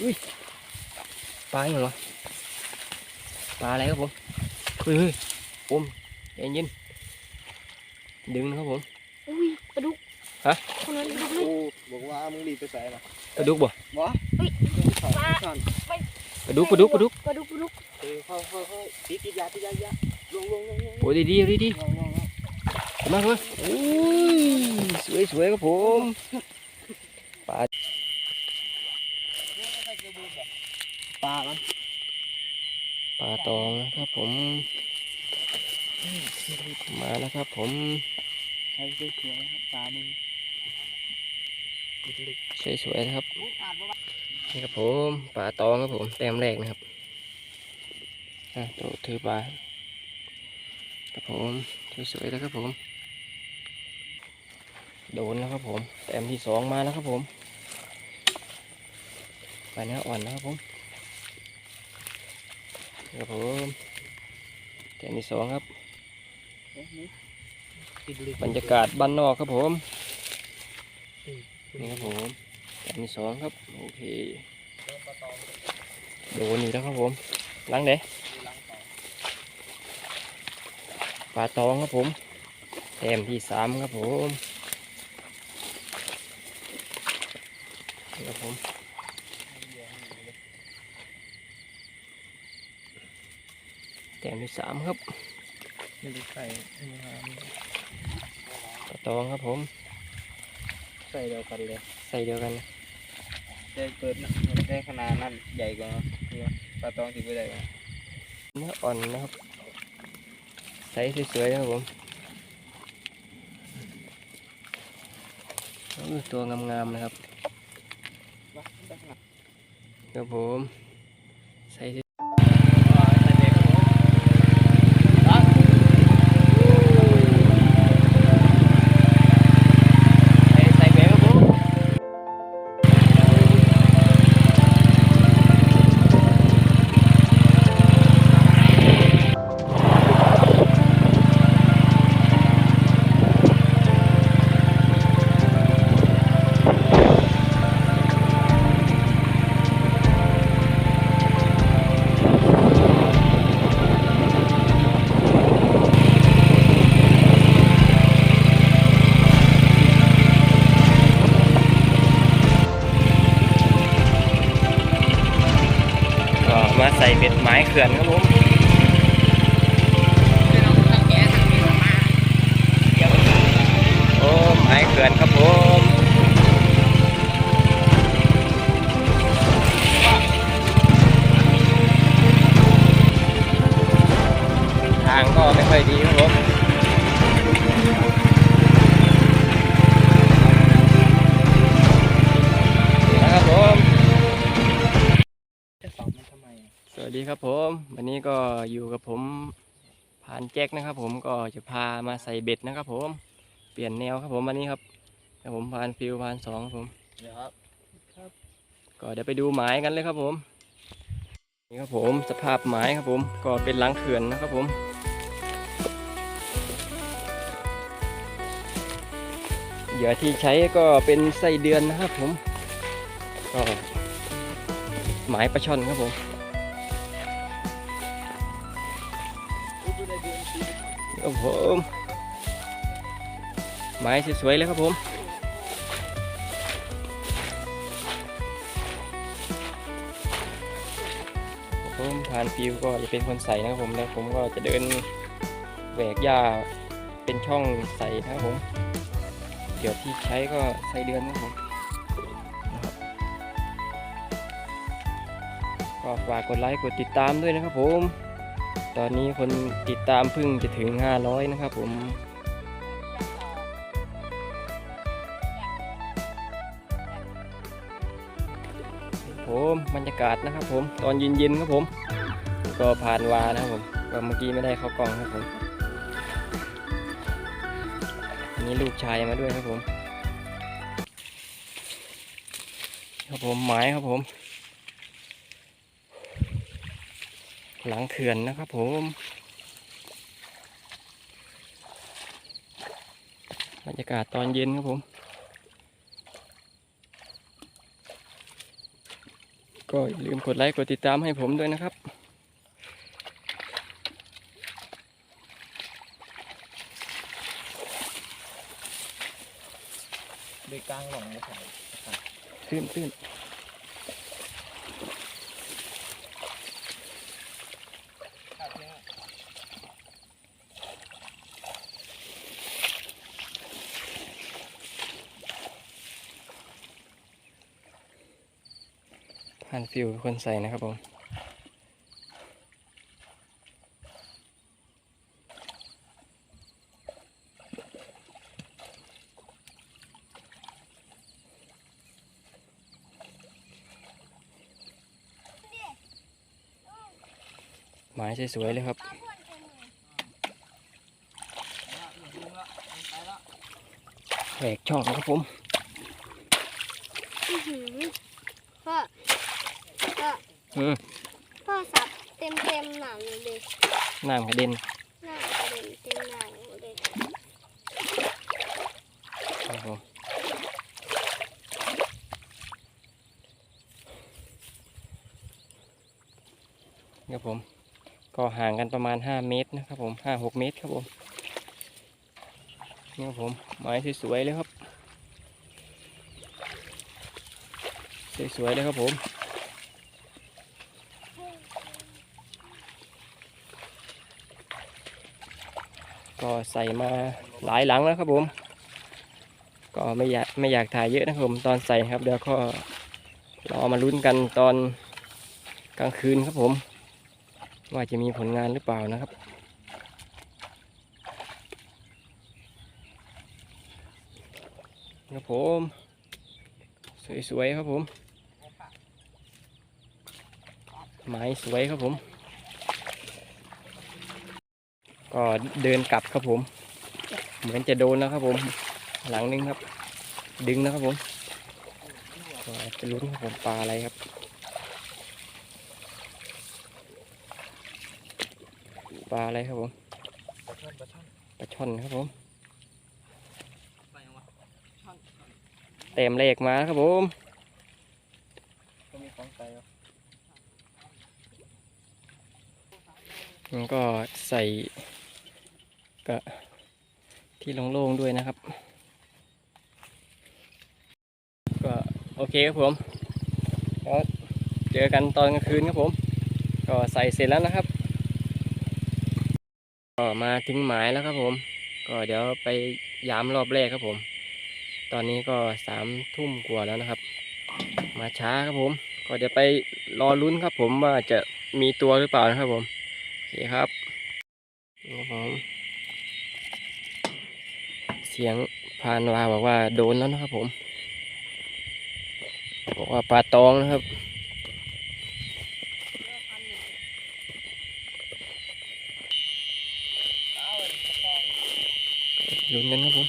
อุ้ยปลาอย่างเหรอปลาอะไรครับผมเฮ้ยเฮ้ยผมใจเย็นดึงนะครับผมอุ้ยปลาดุกฮะคนนั้นปลาดุกเลยกูบอกว่ามึงรีบไปใส่ละปลาดุกบ่วะเฮ้ยสอนสอนปลาดุกปลาดุกปลาดุกปลาดุกปลาดุกเออค่อยค่อยค่อยติดติดยาติดยายาลงลงลงลงโอ้ยดีดีดีดีลงลงลงๆขึ้นมาขึ้นมาโอ้ยสวยสวยครับผมปลา ป ลามันปลาตองนะครับผม มาแล้วครับผมใช้สวยๆครับปลามึงสวยสวยๆนะครับนี่ครับผมปลาตองครับผมแต้มแรกนะครับตัวถือปลาครับผมสวยๆแล้วครับผม โดนแล้วครับผมแต้มที่สองมาแล้วครับผมไปเนื้ออ่อนนะครับผม ครับผมแต้มที่สองครับติดลึกบรรยากาศบ้านนอกครับผมนี่ครับผมแต้มที่สองครับโอเคโดนอีกแล้วครับผมล้างเด้ปลาตองครับผมแต้มที่สามครับผมนี่ครับผม ต้มที่สามครับไม่ได้ใส่ไม่ได้ปลาตองครับผม ใส่เดียวกันเลย ใส่เดียวกันนะได้เปิดนะได้ขนาดนั้นใหญ่กว่านี่วะปลาตองที่ไม่ได้กว่าเนื้ออ่อนนะครับ ใส่สวยๆนะครับผมเออตัวงามๆนะครับครับผม ขื่อนครับผมโอ้ไม้เขื่อนครับผมทางก็ไม่ค่อยดีครับผม ครับผมวันนี้ก็อยู่กับผมผ่านแจ็คนะครับ ผมก็จะพามาใส่เบ็ดนะครับ ผมเปลี่ยนแนวครับ ผมวันนี้ครับครับผมผ่านฟิวผ่านสองครับผมเดี๋ยวครับก็เดี๋ยวไปดูหมายกันเลยครับ ผมนี่ครับผมสภาพหมายครับ ผมก็เป็นหลังเขื่อนนะครับ ผมเหยื่อที่ใช้ก็เป็นไส้เดือนนะครับ ผมก็หมายปลาช่อนครับผม ครับผมไม้สวยๆเลยครับผมผมผ่านฟิวก็จะเป็นคนใส่นะครับผมแล้วผมก็จะเดินแหวกหญ้าเป็นช่องใส่นะครับผม เดี๋ยวที่ใช้ก็ใส่เดือนนะครับผมนะครับก็ฝากกดไลค์กดติดตามด้วยนะครับผม ตอนนี้คนติดตามพิ่งจะถึง 500 นะครับผมผมบรรยากาศนะครับผมตอนเย็นๆครับผม ก็ผ่านวานะครับผมก็เมื่อกี้ไม่ได้เข้ากล้องครับผมนนี้ลูกชายมาด้วยครับผม ครับผมไม้ครับผม หลังเขื่อนนะครับผมบรรยากาศตอนเย็นครับผม ก็อย่าลืมกดไลค์กดติดตามให้ผมด้วยนะครับ โดยกลางหล่องเลยครับตื้นตื้น ครับเนี่ย ผ่านฟิวเป็นคนใส่นะครับผมหมายสวยๆเลยครับแหวกช่องนะครับผม อื้อหือพ่อพ่ ออืมพ่อสับเต็มเต็มหนังเลยน้ำกระเด็นหน้ากระเด็นเต็มหนังเลยครับผมครับผม ก็ห่างกันประมาณ 5 เมตรนะครับผม5-6เมตรครับผมนี่ครับผมไม้สวยๆเลยครับ สวยๆเลยครับผม ก็ ใส่มาหลายหลังแล้วครับผม ก็ไม่อยากไม่อยากถ่ายเยอะนะครับผมตอนใส่ครับเดี๋ยวก็รอมาลุ้นกันตอนกลางคืนครับผม ว่าจะมีผลงานหรือเปล่านะครับครับผม สวยๆครับผม ไม้สวยครับผม ก็เดินกลับครับผม เหมือนจะโดนแล้วครับผม หลังนึงครับ ดึงนะครับผมจะลุ้นครับผมปลาอะไรครับปลาอะไรครับผมปลาช่อนปลาช่อนปลาช่อนครับผมเต็มเลขมาครับผมมันก็ใส่ กะที่โล่งๆด้วยนะครับ ก็โอเคครับผมแล้วเจอกันตอนกลางคืนครับผม ก็ใส่เสร็จแล้วนะครับก็มาถึงหมายแล้วครับผม ก็เดี๋ยวไปยามรอบแรกครับผม ตอนนี้ก็สามทุ่มกว่าแล้วนะครับ มาช้าครับผม ก็เดี๋ยวไปรอลุ้นครับผมว่าจะมีตัวหรือเปล่านะครับผม โอเคครับนี่ครับผม เสียงพานวาบอกว่าโดนแล้วนะครับผม บอกว่าปลาตองนะครับลุ้นกันครับผม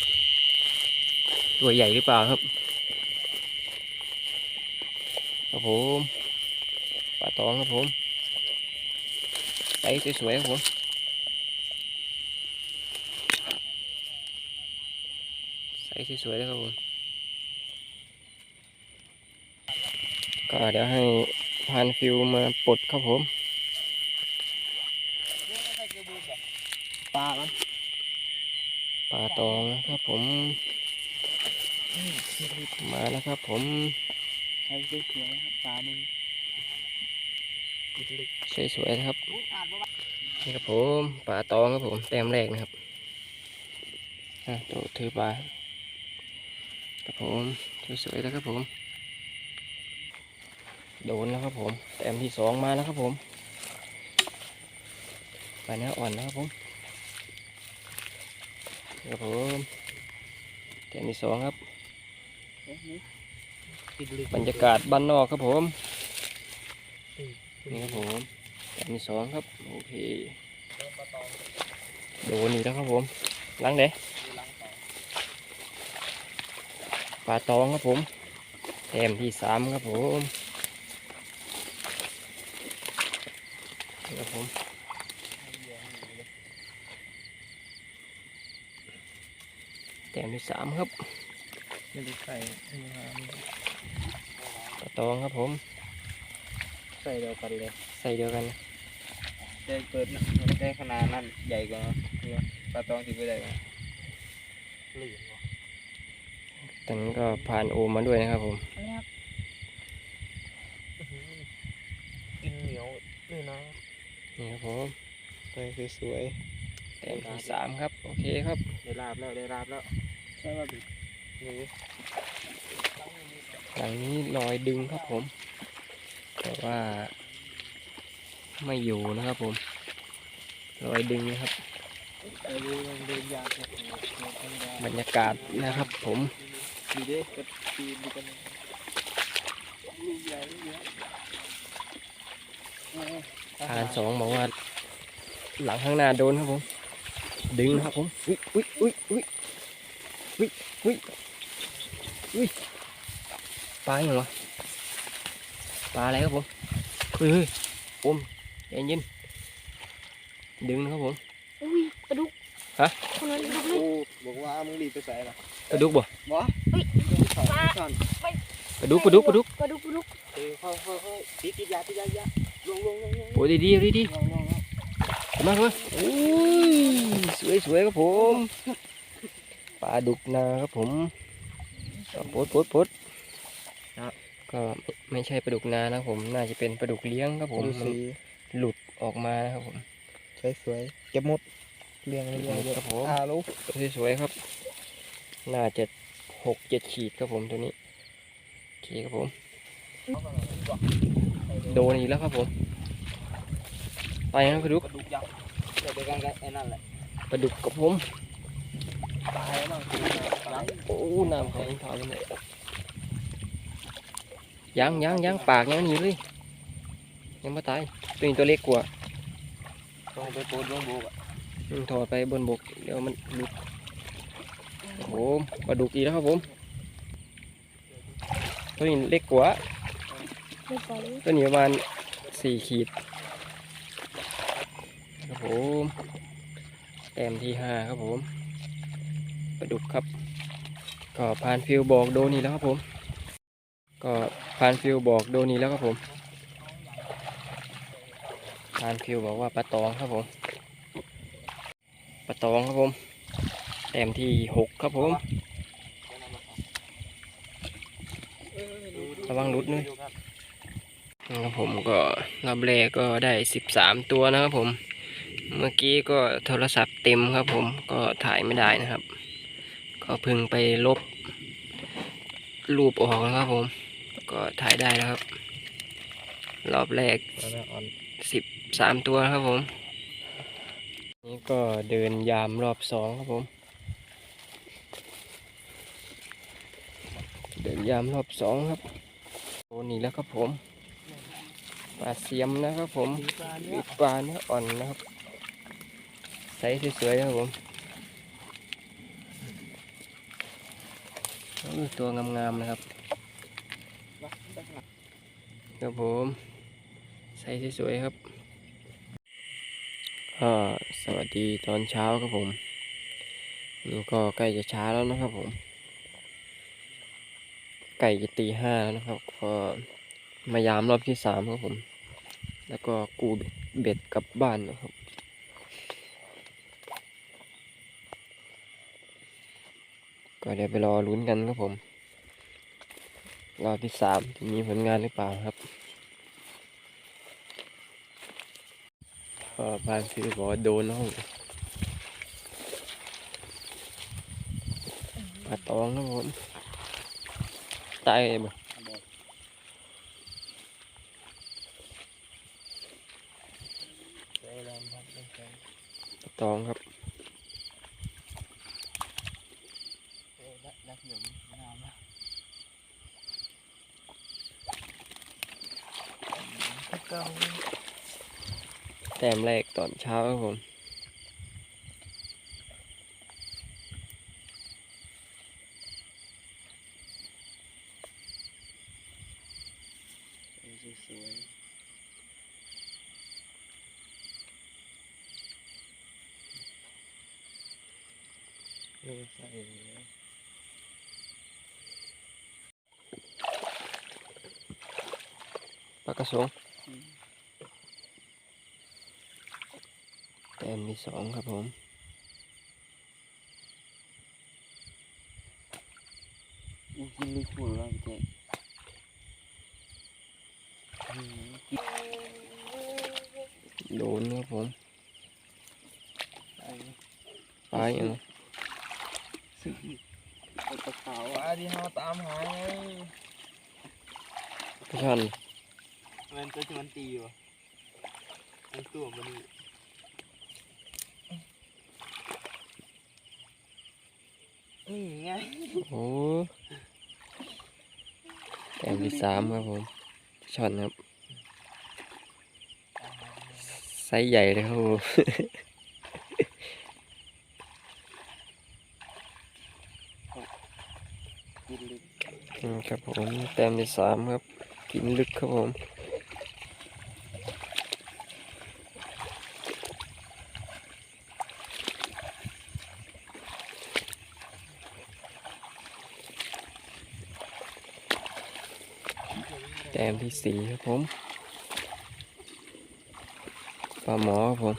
ตัวใหญ่หรือเปล่าครับครับผมปลาตองครับผมไซส์สวยๆครับผม ไซ ส์สวยๆเลยครับผมก็เดี๋ยวให้พานฟิวมาปลดครับผมปลามันปลาตองนะครับผมมาแล้วครับผมใช้สวยๆครับปลามึงสวยๆนะครับอาดบ่นี่ครับผมปลาตองครับผมแต้มแรกนะครับอะตัวถือปลา ครับผมสวยๆแล้วครับผม โดนแล้วครับผม แต้มที่สองมาแล้วครับผมปลาเนื้ออ่อนนะครับผมครับผมแต้มที่สองครับ บรรยากาศบ้านนอกครับผมนี่ครับผมแต้มที่สองครับโอเคโดนอีกแล้วครับผมล้างเด้ ปลาตองครับผมแต้มที่สามครับผมนี่ครับผมแต้มที่สามครับไม่ได้ใส่ไม่ได้หาปลาตองครับผม ใส่เดียวกันเลย ใส่เดียวกันได้เปิดนะได้ขนาดนั้นใหญ่กว่านี่วะปลาตองที่ไปได้ไหมหลีกวะ ตอนนี้ก็ผ่านโอมมาด้วยนะครับผมนะครับกินเหนียวนี่นะนี่ครับผมใส่สวยแต้มที่สามครับ โอเคครับๆได้ลาบแล้วได้ลาบแล้วใช่ป่ะบิ๊กนี่หลังนี้ลอยดึงครับผม แต่ว่า ไม่อยู่นะครับผมลอยดึงนะครับไอ้ดูมันเดินยากเลยธรรมดาบรรยากาศนะครับผม ดีเด้ก็ปีนดูกันมีใหญ่เยอะทานสองบอกว่าหลังข้างหน้าโดนครับผม ดึงนะครับผม อุ้ยอุ้ยอุ้ยอุ้ยอุ้ยอุ้ยอุ้ยปลาอย่างวะปลาอะไรครับผมเฮ้ยเฮ้ยอมใจเย็นดึงนะครับผม อุ้ยปลาดุก ฮะคนนั้นปลาดุกเลโอ้ยบอกว่ามึงรีบไปใส่ละปลาดุกบ่บ่เฮ้ย ปลาก่อนปลาดุกปลาดุกปลาดุกปลาดุกปลาดุกเฮ้ยค่อยค่อยค่อยติดติดยาติดยายาลงลงลงลงโอ้ยดีดีดีดีลงลงลงๆมามาโอ้ยสวยสวยครับผมปลาดุกนาครับผมเอาปลดปลดปลดก็ไม่ใช่ปลาดุกนานะครับผม น่าจะเป็นปลาดุกเลี้ยงครับผมดูมันสีหลุดออกมานะครับผมสวยสวยเก็บหมดเรียงเรียงเรียงครับผมอ่าลูกสวยๆครับ น่าจะ หกเจ็ดขีดครับผมตัวนี้โอเคครับผม โดนอีกแล้วครับผม ไปนะปลาดุกกระดูกยักษ์เดี๋ยวไปกันกันไอ้นั่นแหละปลาดุกกับผมตายแล้วมั้งคือหลังโอ้น้ำของถอยไปเลยยังยังยังปากยังหนีเลย ยังไม่ตายตัวนี้ตัวเล็กกว่าต้องไปโปรดลงบุกอะอืมถอดไปบนบกเดี๋ยวมันหลุด โอ้โหปลาดุกอีกแล้วครับผม ตัวนี้เล็กกว่า ตัวนี้ประมาณสี่ขีดครับผมแต้มที่ห้าครับผมปลาดุกครับ ก็ผ่านฟิวบอกโดนี่แล้วครับผม ก็ผ่านฟิวบอกโดนนี่แล้วครับผมผ่านฟิวบอกว่าปลาตองครับผมปลาตองครับผม แต้มที่หกครับผม ระวังหลุดด้วยนะครับผมก็รอบแรกก็ได้สิบสามตัวนะครับผม เมื่อกี้ก็โทรศัพท์เต็มครับผมก็ถ่ายไม่ได้นะครับ ก็พึ่งไปลบ รูปออกนะครับผม ก็ถ่ายได้แล้วครับ รอบแรกสิบสามตัวครับผม นี่ก็เดินยามรอบสองครับผม เดินยามรอบสองครับโอ้นี่แล้วครับผมปลาเสียมนะครับผมมีปลาเนื้มีอปลาเนื้ออ่อนนะครับใสสวยๆนะครับผมตัวงามๆนะครับครับผมใส่สวยๆครับก็สวัสดีตอนเช้าครับผมนี่ก็ใกล้จะเช้าแล้วนะครับผม ไก่จะตีห้านะครับก็มายามรอบที่สามครับผม แล้วก็กูเบ็ดกลับบ้านนะครับ ก็เดี๋ยวไปรอลุ้นกันครับผม รอบที่สามจะมีผลงานหรือเปล่าครับก็พานฟิวบอกว่าโดนแล้วปลาตองนะผม ตายเลยบ่ตองครับแต้มแรกตอนเช้าครับผม สวยเออใส่ ปลากระสง ม แต้มที่ สองครับผมอู้กินลึกหัวเราแจ๊กอืมกินโดนครับผมไปปลาอย่างสึกไอ้ตะขาวอะที่เราตามหาไงปลาช่อนมันตัวที่มันตีวะมันตัวมันนี่ นี่ไงโอ้แต้มที่สามครับผมช่อนครับไซส์ใหญ่เลยครับผมอืมครับผมแต้มที่สามครับ กินลึกครับผม มที่สี่ครับผมปลาหมอครับผม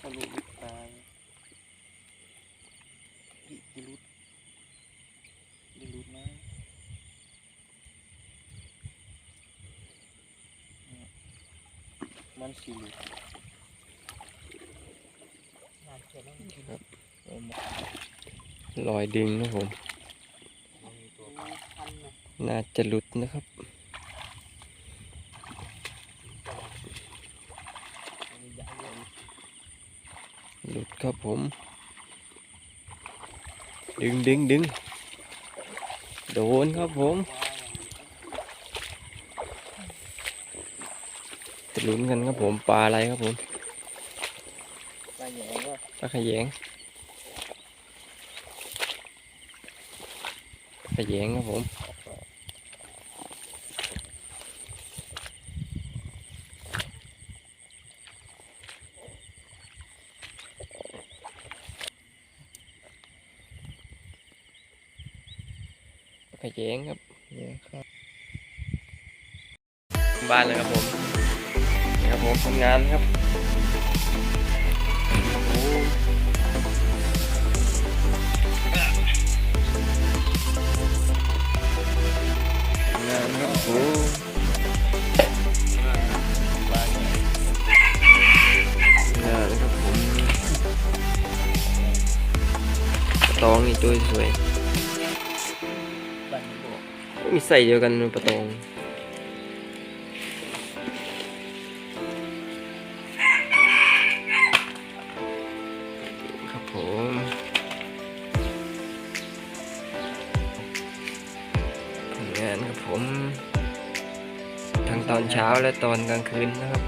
ทะลุลึกตายกิกิลุดกิลุดนะมันสีลุด ลออหมดลอยดึงครับผม น่าจะหลุดนะครับหลุดครับผม ดึงดึงดึงโดนครับผมจะลุ้นกันครับผมปลาอะไรครับผม ย่ก็ปลาขยงขยงครับผมปลาขยงครับแหย่ครับบ้านเลยครับผมนี่ครับผมทำงานครับ ตองนี่ตัวสวยมีใส่เดียวกันปะตอง อนเช้าและตอนกลางคืนนะครับ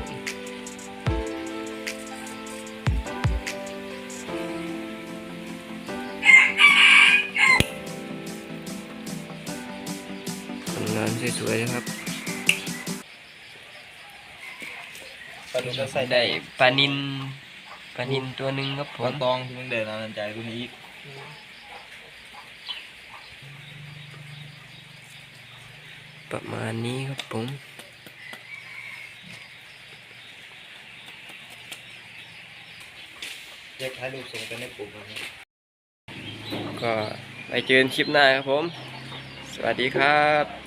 ทำงานสวยๆนะครับปลาดุกก็ใส่ได้ปลานินปลานินตัวหนึ่งครับผปลามตองที่มึงเดินเอาใจตัวนี้อีกประมาณนี้ครับผม เรียกถ่ายรูปส่งไปในกลุ่มนะก็ไปเจอกันคลิปหน้าครับผม สวัสดีครับ